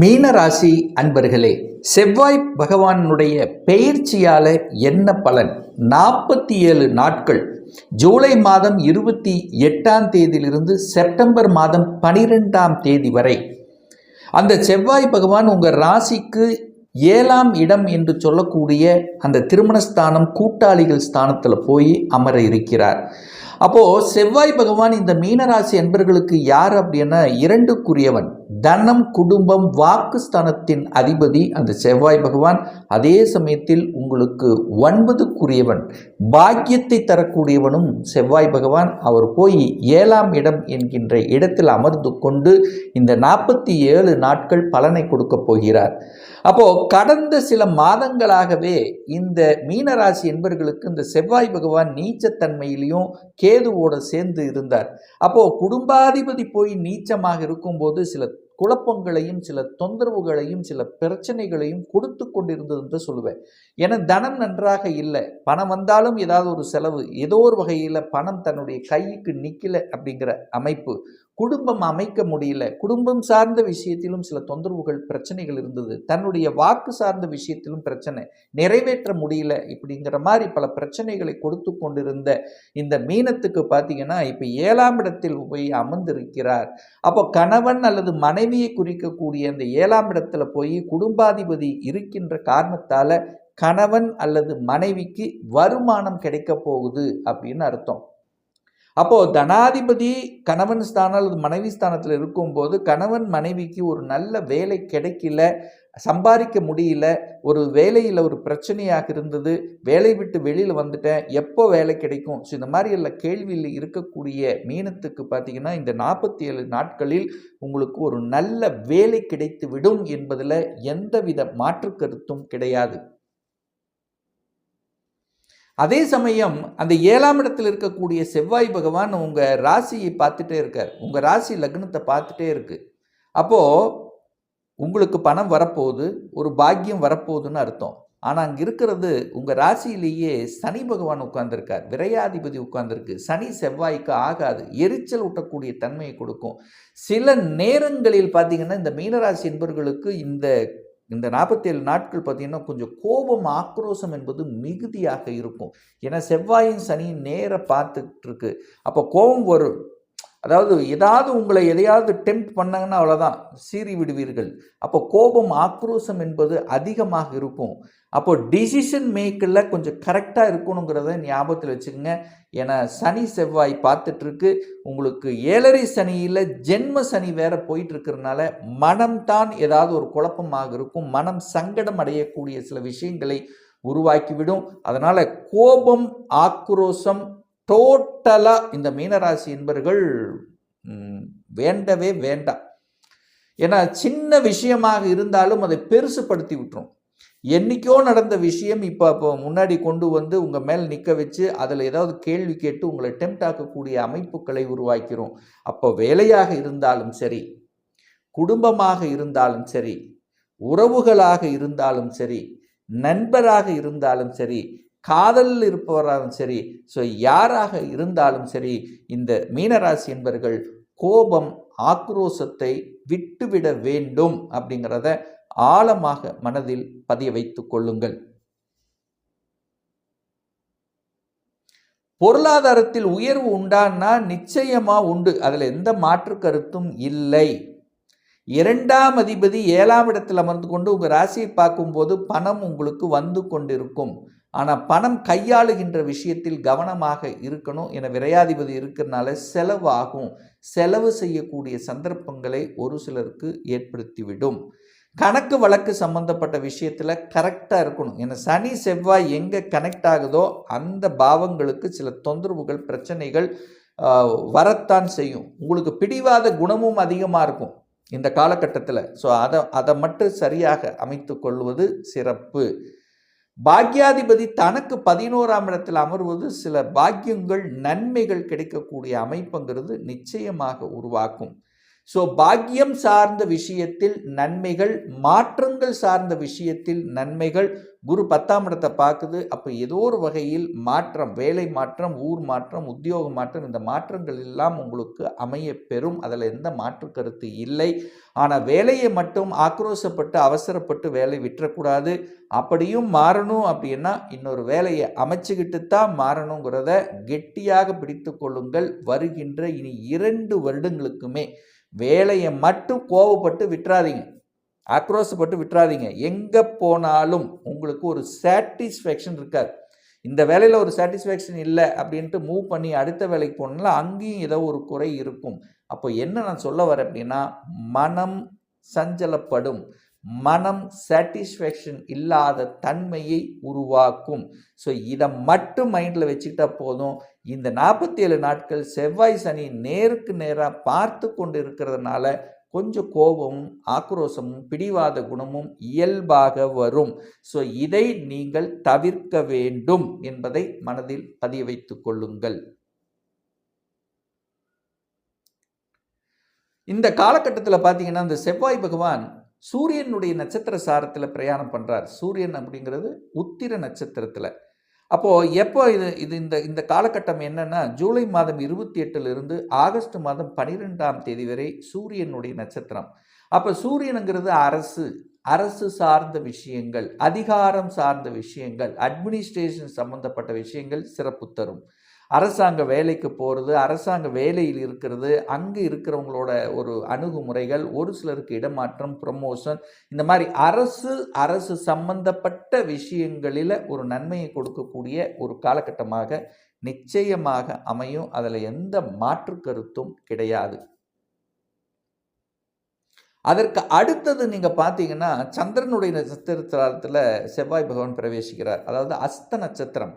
மீன ராசி அன்பர்களே செவ்வாய் பகவானுடைய பெயர்ச்சியால என்ன பலன்? நாற்பத்தி ஏழு நாட்கள். ஜூலை மாதம் இருபத்தி எட்டாம் தேதியிலிருந்து செப்டம்பர் மாதம் பனிரெண்டாம் தேதி வரை. அந்த செவ்வாய் பகவான் உங்கள் ராசிக்கு ஏழாம் இடம் என்று சொல்லக்கூடிய அந்த திருமணஸ்தானம் கூட்டாளிகள் ஸ்தானத்தில் போய் அமர இருக்கிறார். அப்போது செவ்வாய் பகவான் இந்த மீனராசி என்பர்களுக்கு யார் அப்படின்னா இரண்டுக்குரியவன். தனம் குடும்பம் வாக்குஸ்தானத்தின் அதிபதி அந்த செவ்வாய் பகவான். அதே சமயத்தில் உங்களுக்கு ஒன்பதுக்குரியவன். பாக்கியத்தை தரக்கூடியவனும் செவ்வாய் பகவான். அவர் போய் ஏழாம் இடம் என்கின்ற இடத்தில் அமர்ந்து கொண்டு இந்த நாற்பத்தி ஏழு நாட்கள் பலனை கொடுக்க போகிறார். அப்போ கடந்த சில மாதங்களாகவே இந்த மீனராசி என்பர்களுக்கு இந்த செவ்வாய் பகவான் நீச்சத்தன்மையிலையும் கே கேதுவோட சேர்ந்து இருந்தார். அப்போது குடும்பாதிபதி போய் நீச்சமாக இருக்கும்போது சில குழப்பங்களையும் சில தொந்தரவுகளையும் சில பிரச்சனைகளையும் கொடுத்து கொண்டிருந்தது என்று சொல்லுவேன். ஏன்னா தனம் நன்றாக இல்லை. பணம் வந்தாலும் ஏதாவது ஒரு செலவு. ஏதோ ஒரு வகையில் பணம் தன்னுடைய கைக்கு நிற்கல அப்படிங்கிற அமைப்பு. குடும்பம் அமைக்க முடியல. குடும்பம் சார்ந்த விஷயத்திலும் சில தொந்தரவுகள் பிரச்சனைகள் இருந்தது. தன்னுடைய வாக்கு சார்ந்த விஷயத்திலும் பிரச்சனை. நிறைவேற்ற முடியல. இப்படிங்கிற மாதிரி பல பிரச்சனைகளை கொடுத்து கொண்டிருந்த இந்த மீனத்துக்கு பார்த்தீங்கன்னா இப்போ ஏழாம் இடத்தில் போய் அமர்ந்திருக்கிறார். அப்போ கணவன் அல்லது மனைவியை குறிக்கக்கூடிய அந்த ஏழாம் இடத்துல போய் குடும்பாதிபதி இருக்கின்ற காரணத்தால் கணவன் அல்லது மனைவிக்கு வருமானம் கிடைக்க போகுது அப்படின்னு அர்த்தம். அப்போது தனாதிபதி கணவன் ஸ்தானம் அல்லது மனைவி ஸ்தானத்தில் இருக்கும்போது கணவன் மனைவிக்கு ஒரு நல்ல வேலை கிடைக்கல சம்பாதிக்க முடியல ஒரு வேலையில் ஒரு பிரச்சனையாக இருந்தது வேலை விட்டு வெளியில் வந்துட்டேன் எப்போ வேலை கிடைக்கும்? ஸோ இந்த மாதிரி எல்லாம் கேள்வியில் இருக்கக்கூடிய மீனத்துக்கு பார்த்தீங்கன்னா இந்த நாற்பத்தி ஏழு நாட்களில் உங்களுக்கு ஒரு நல்ல வேலை கிடைத்து விடும் என்பதில் எந்தவித மாற்று கருத்தும் கிடையாது. அதே சமயம் அந்த ஏழாம் இடத்தில் இருக்கக்கூடிய செவ்வாய் பகவான் உங்கள் ராசியை பார்த்துட்டே இருக்கார். உங்கள் ராசி லக்னத்தை பார்த்துட்டே இருக்கு. அப்போது உங்களுக்கு பணம் வரப்போகுது ஒரு பாக்கியம் வரப்போகுதுன்னு அர்த்தம். ஆனால் அங்கே இருக்கிறது உங்கள் ராசியிலேயே சனி பகவான் உட்கார்ந்துருக்கார். விரையாதிபதி உட்கார்ந்துருக்கு. சனி செவ்வாய்க்கு ஆகாது. எரிச்சல் ஊட்டக்கூடிய தன்மையை கொடுக்கும். சில நேரங்களில் பார்த்தீங்கன்னா இந்த மீனராசி என்பவர்களுக்கு இந்த இந்த நாற்பத்தேழு நாட்கள் பார்த்திங்கன்னா கொஞ்சம் கோபம் ஆக்ரோஷம் என்பது மிகுதியாக இருக்கும். ஏன்னா செவ்வாயின் சனி நேராக பார்த்துட்டு இருக்கு. அப்போ கோபம் வரும். அதாவது ஏதாவது உங்களை எதையாவது டெம்ட் பண்ணாங்கன்னா அவ்வளோதான் சீறி விடுவீர்கள். அப்போ கோபம் ஆக்ரோஷம் என்பது அதிகமாக இருக்கும். அப்போ டிசிஷன் மேக்கில் கொஞ்சம் கரெக்டாக இருக்கணுங்கிறத ஞாபகத்தில் வச்சுக்கோங்க. ஏன்னா சனி செவ்வாய் பார்த்துட்ருக்கு உங்களுக்கு ஏழரை சனியில் ஜென்ம சனி வேற போயிட்டு இருக்கிறதுனால மனம்தான் ஏதாவது ஒரு குழப்பமாக இருக்கும். மனம் சங்கடம் அடையக்கூடிய சில விஷயங்களை உருவாக்கிவிடும். அதனால் கோபம் ஆக்ரோஷம் டோட்டலாக இந்த மீனராசி என்பர்கள் வேண்டவே வேண்டாம். ஏன்னா சின்ன விஷயமாக இருந்தாலும் அதை பெருசுப்படுத்தி விட்டுரும். என்றைக்கோ நடந்த விஷயம் இப்போ இப்போ முன்னாடி கொண்டு வந்து உங்கள் மேல் நிற்க வச்சு அதில் ஏதாவது கேள்வி கேட்டு உங்களை டெம்ட் ஆக்கக்கூடிய அமைப்புகளை உருவாக்கிறோம். அப்போ வேலையாக இருந்தாலும் சரி குடும்பமாக இருந்தாலும் சரி உறவுகளாக இருந்தாலும் சரி நண்பராக இருந்தாலும் சரி காதலில் இருப்பவராலும் சரி ஸோ யாராக இருந்தாலும் சரி இந்த மீனராசி என்பவர்கள் கோபம் ஆக்ரோஷத்தை விட்டுவிட வேண்டும் அப்படிங்கிறத ஆழமாக மனதில் பதிய வைத்துக் கொள்ளுங்கள். பொருளாதாரத்தில் உயர்வு உண்டான்னா நிச்சயமா உண்டு. அதில் எந்த மாற்று கருத்தும் இல்லை. இரண்டாம் அதிபதி ஏழாம் இடத்தில் அமர்ந்து கொண்டு உங்கள் ராசியை பார்க்கும்போது பணம் உங்களுக்கு வந்து கொண்டிருக்கும். ஆனால் பணம் கையாளுகின்ற விஷயத்தில் கவனமாக இருக்கணும். என விரையாதிபதி இருக்கிறனால செலவாகும். செலவு செய்யக்கூடிய சந்தர்ப்பங்களை ஒரு சிலருக்கு ஏற்படுத்திவிடும். கணக்கு வழக்கு சம்பந்தப்பட்ட விஷயத்தில் கரெக்டாக இருக்கணும். ஏன்னா சனி செவ்வாய் எங்கே கனெக்ட் ஆகுதோ அந்த பாவங்களுக்கு சில தொந்தரவுகள் பிரச்சனைகள் வரத்தான் செய்யும். உங்களுக்கு பிடிவாத குணமும் அதிகமாக இருக்கும் இந்த காலகட்டத்தில். ஸோ அதை அதை மட்டும் சரியாக அமைத்து கொள்வது சிறப்பு. பாக்யாதிபதி தனக்கு பதினோராம் இடத்தில் அமர்வது சில பாக்கியங்கள் நன்மைகள் கிடைக்கக்கூடிய அமைப்புங்கிறது நிச்சயமாக உருவாக்கும். ஸோ பாக்கியம் சார்ந்த விஷயத்தில் நன்மைகள் மாற்றங்கள் சார்ந்த விஷயத்தில் நன்மைகள். குரு பத்தாம் இடத்தை பார்க்குது. அப்போ ஏதோ ஒரு வகையில் மாற்றம் வேலை மாற்றம் ஊர் மாற்றம் உத்தியோக மாற்றம் இந்த மாற்றங்கள் எல்லாம் உங்களுக்கு அமைய பெறும். அதில் எந்த மாற்று கருத்து இல்லை. ஆனால் வேலையை மட்டும் ஆக்ரோஷப்பட்டு அவசரப்பட்டு வேலை விட்டுறக்கூடாது. அப்படியும் மாறணும் அப்படின்னா இன்னொரு வேலையை அமைச்சுக்கிட்டு தான் மாறணுங்கிறத கெட்டியாக பிடித்து கொள்ளுங்கள். வருகின்ற இனி இரண்டு வருடங்களுக்குமே வேலையை மட்டும் கோவப்பட்டு விட்டுறாதீங்க. ஆக்ரோஷப்பட்டு விட்டுறாதீங்க. எங்கே போனாலும் உங்களுக்கு ஒரு சாட்டிஸ்ஃபேக்ஷன் இருக்காது. இந்த வேலையில் ஒரு சாட்டிஸ்ஃபேக்ஷன் இல்லை அப்படின்ட்டு மூவ் பண்ணி அடுத்த வேலைக்கு போனால அங்கேயும் ஏதோ ஒரு குறை இருக்கும். அப்போ என்ன நான் சொல்ல வரேன் அப்படின்னா மனம் சஞ்சலப்படும். மனம் சாட்டிஸ்ஃபேக்ஷன் இல்லாத தன்மையை உருவாக்கும். ஸோ இதை மட்டும் மைண்டில் வச்சுக்கிட்டா போதும். இந்த நாற்பத்தி ஏழு நாட்கள் செவ்வாய் சனி நேருக்கு நேராக பார்த்து கொண்டு இருக்கிறதுனால கொஞ்சம் கோபமும் ஆக்ரோஷமும் பிடிவாத குணமும் இயல்பாக வரும். ஸோ இதை நீங்கள் தவிர்க்க வேண்டும் என்பதை மனதில் பதிய வைத்துக் கொள்ளுங்கள். இந்த காலகட்டத்தில் பார்த்தீங்கன்னா இந்த செவ்வாய் பகவான் சூரியனுடைய நட்சத்திர சாரத்தில் பிரயாணம் பண்ணுறார் சூரியன் அப்படிங்கிறது உத்திர நட்சத்திரத்தில். அப்போது எப்போ இது இது இந்த இந்த காலகட்டம் என்னென்னா ஜூலை மாதம் இருபத்தி எட்டுலேருந்து ஆகஸ்ட் மாதம் பன்னிரெண்டாம் தேதி வரை சூரியனுடைய நட்சத்திரம். அப்போ சூரியனுங்கிறது அரசு அரசு சார்ந்த விஷயங்கள் அதிகாரம் சார்ந்த விஷயங்கள் அட்மினிஸ்ட்ரேஷன் சம்மந்தப்பட்ட விஷயங்கள் சிறப்பு தரும். அரசாங்க வேலைக்கு போகிறது அரசாங்க வேலையில் இருக்கிறது அங்கே இருக்கிறவங்களோட ஒரு அணுகுமுறைகள் ஒரு சிலருக்கு இடமாற்றம் ப்ரமோஷன் இந்த மாதிரி அரசு அரசு சம்பந்தப்பட்ட விஷயங்களில் ஒரு நன்மையை கொடுக்கக்கூடிய ஒரு காலகட்டமாக நிச்சயமாக அமையும். அதில் எந்த மாற்று கருத்தும் கிடையாது. அதற்கு அடுத்தது நீங்கள் பார்த்தீங்கன்னா சந்திரனுடைய நட்சத்திரத்தில் செவ்வாய் பகவான் பிரவேசிக்கிறார். அதாவது அஸ்த நட்சத்திரம்.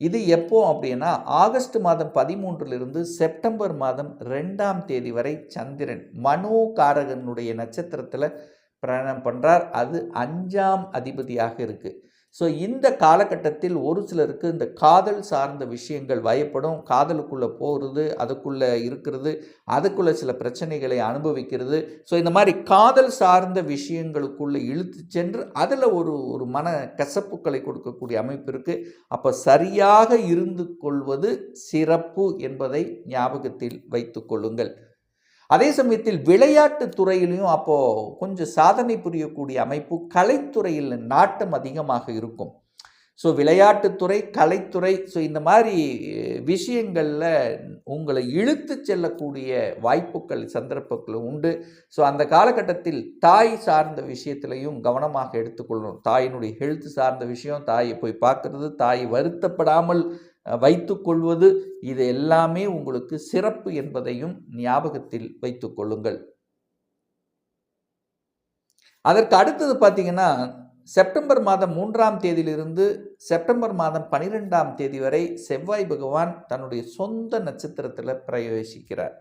இது எப்போ அப்படின்னா ஆகஸ்ட் மாதம் பதிமூன்றிலிருந்து செப்டம்பர் மாதம் ரெண்டாம் தேதி வரை சந்திரன் மனோகாரகனுடைய நட்சத்திரத்தில் பிரயாணம் பண்ணுறார் அது அஞ்சாம் அதிபதியாக இருக்குது ஸோ இந்த காலகட்டத்தில் ஒரு சிலருக்கு இந்த காதல் சார்ந்த விஷயங்கள் வயப்படும். காதலுக்குள்ளே போகிறது அதுக்குள்ளே இருக்கிறது அதுக்குள்ளே சில பிரச்சனைகளை அனுபவிக்கிறது. ஸோ இந்த மாதிரி காதல் சார்ந்த விஷயங்களுக்குள்ளே இழுத்து சென்று அதில் ஒரு ஒரு மன கசப்புக்களை கொடுக்கக்கூடிய அமைப்பு இருக்குது அப்போ சரியாக இருந்து கொள்வது சிறப்பு என்பதை ஞாபகத்தில் வைத்து கொள்ளுங்கள். அதே சமயத்தில் விளையாட்டு துறையிலையும் அப்போது கொஞ்சம் சாதனை புரியக்கூடிய அமைப்பு கலைத்துறையில் நாட்டம் அதிகமாக இருக்கும். ஸோ விளையாட்டுத்துறை கலைத்துறை ஸோ இந்த மாதிரி விஷயங்களில் உங்களை இழுத்து செல்லக்கூடிய வாய்ப்புகள் சந்தர்ப்பங்களும் உண்டு. ஸோ அந்த காலகட்டத்தில் தாய் சார்ந்த விஷயத்திலையும் கவனமாக எடுத்துக்கொள்ளணும். தாயினுடைய ஹெல்த் சார்ந்த விஷயம் தாயை போய் பார்க்குறது தாய் வருத்தப்படாமல் வைத்துக்கொள்வது இது எல்லாமே உங்களுக்கு சிறப்பு என்பதையும் ஞாபகத்தில் வைத்துக்கொள்ளுங்கள் அதற்கு அடுத்தது பார்த்தீங்கன்னா செப்டம்பர் மாதம் மூன்றாம் தேதியிலிருந்து செப்டம்பர் மாதம் பனிரெண்டாம் தேதி வரை செவ்வாய் பகவான் தன்னுடைய சொந்த நட்சத்திரத்தில் பிரவேசிக்கிறார்.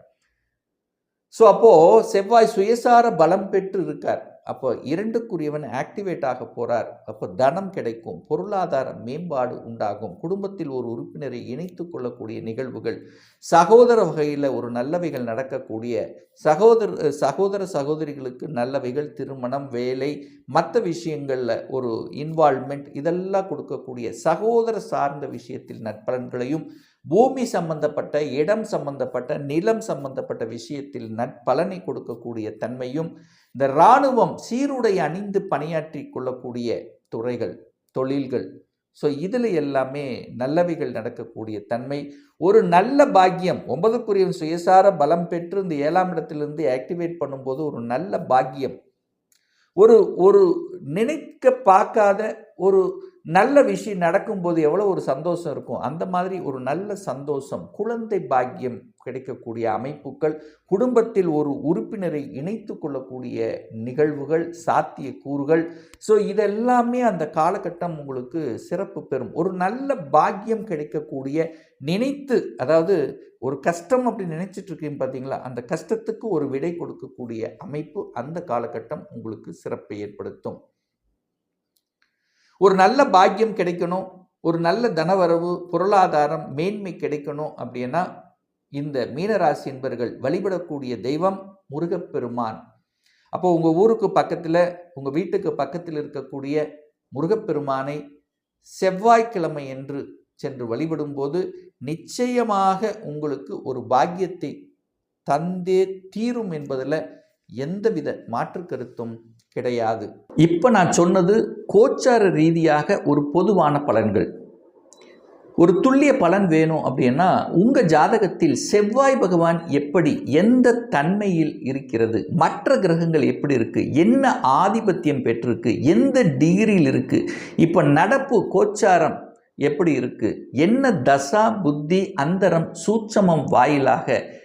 ஸோ அப்போது செவ்வாய் சுயசார பலம் பெற்று இருக்கார். அப்போ இரண்டுக்குரியவன் ஆக்டிவேட் ஆக போகிறார் அப்போ தனம் கிடைக்கும் பொருளாதார மேம்பாடு உண்டாகும் குடும்பத்தில் ஒரு உறுப்பினரை இணைத்து கொள்ளக்கூடிய நிகழ்வுகள் சகோதர வகையில் ஒரு நல்லவைகள் நடக்கக்கூடிய சகோதர சகோதர சகோதரிகளுக்கு நல்லவைகள் திருமணம் வேலை மற்ற விஷயங்களில் ஒரு இன்வால்மெண்ட் இதெல்லாம் கொடுக்கக்கூடிய சகோதர சார்ந்த விஷயத்தில் நற்பலன்களையும் பூமி சம்பந்தப்பட்ட இடம் சம்பந்தப்பட்ட நிலம் சம்பந்தப்பட்ட விஷயத்தில் நற்பலனை கொடுக்கக்கூடிய தன்மையும் இந்த இராணுவம் சீருடை அணிந்து பணியாற்றி கொள்ளக்கூடிய துறைகள் தொழில்கள். ஸோ இதில் எல்லாமே நல்லவைகள் நடக்கக்கூடிய தன்மை. ஒரு நல்ல பாக்கியம் ஒன்பதுக்குரிய சுயசார பலம் பெற்று இந்த ஏழாம் இடத்திலிருந்து ஆக்டிவேட் பண்ணும்போது ஒரு நல்ல பாக்கியம். ஒரு ஒரு நினைக்க பார்க்காத ஒரு நல்ல விஷயம் நடக்கும்போது எவ்வளோ ஒரு சந்தோஷம் இருக்கும். அந்த மாதிரி ஒரு நல்ல சந்தோஷம் குழந்தை பாக்கியம் கிடைக்கக்கூடிய அமைப்புகள் குடும்பத்தில் ஒரு உறுப்பினரை இணைத்து கொள்ளக்கூடிய நிகழ்வுகள் சாத்திய கூறுகள் ஸோ இதெல்லாமே அந்த காலகட்டம் உங்களுக்கு சிறப்பு பெறும். ஒரு நல்ல பாக்கியம் கிடைக்கக்கூடிய நினைத்து அதாவது ஒரு கஷ்டம் அப்படி நினைச்சிட்டு இருக்கீங்க பார்த்தீங்களா அந்த கஷ்டத்துக்கு ஒரு விடை கொடுக்கக்கூடிய அமைப்பு அந்த காலகட்டம் உங்களுக்கு சிறப்பை ஏற்படுத்தும். ஒரு நல்ல பாக்கியம் கிடைக்கணும் ஒரு நல்ல தனவரவு பொருளாதாரம் மேன்மை கிடைக்கணும் அப்படின்னா இந்த மீனராசி என்பர்கள் வழிபடக்கூடிய தெய்வம் முருகப்பெருமான். அப்போ உங்கள் ஊருக்கு பக்கத்தில் உங்கள் வீட்டுக்கு பக்கத்தில் இருக்கக்கூடிய முருகப்பெருமானை செவ்வாய்க்கிழமை என்று சென்று வழிபடும்போது நிச்சயமாக உங்களுக்கு ஒரு பாக்கியத்தை தந்தே தீரும் என்பதில் எந்தவித மாற்று கருத்தும் கிடையாது. இப்போ நான் சொன்னது கோச்சார ரீதியாக ஒரு பொதுவான பலன்கள். ஒரு துல்லிய பலன் வேணும் அப்படின்னா உங்கள் ஜாதகத்தில் செவ்வாய் பகவான் எப்படி எந்த தன்மையில் இருக்கிறது மற்ற கிரகங்கள் எப்படி இருக்குது என்ன ஆதிபத்தியம் பெற்றிருக்கு எந்த டிகிரியில் இருக்குது இப்போ நடப்பு கோச்சாரம் எப்படி இருக்குது என்ன தசா புத்தி அந்தரம் சூட்சமம் வாயிலாக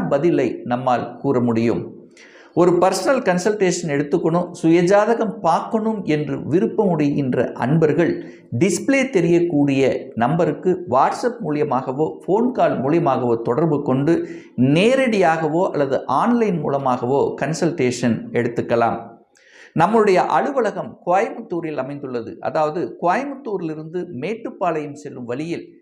பதிலை நம்மால் கூற முடியும். ஒரு பர்சனல் கன்சல்டேஷன் எடுத்துக்கணும் சுயஜாதகம் பார்க்கணும் என்று விருப்பமுடைகின்ற அன்பர்கள் டிஸ்பிளே தெரியக்கூடிய நம்பருக்கு வாட்ஸ்அப் மூலியமாகவோ ஃபோன் கால் மூலியமாகவோ தொடர்பு கொண்டு நேரடியாகவோ அல்லது ஆன்லைன் மூலமாகவோ கன்சல்டேஷன் எடுத்துக்கலாம். நம்முடைய அலுவலகம் கோயம்புத்தூரில் அமைந்துள்ளது. அதாவது கோயம்புத்தூரிலிருந்து மேட்டுப்பாளையம் செல்லும் வழியில்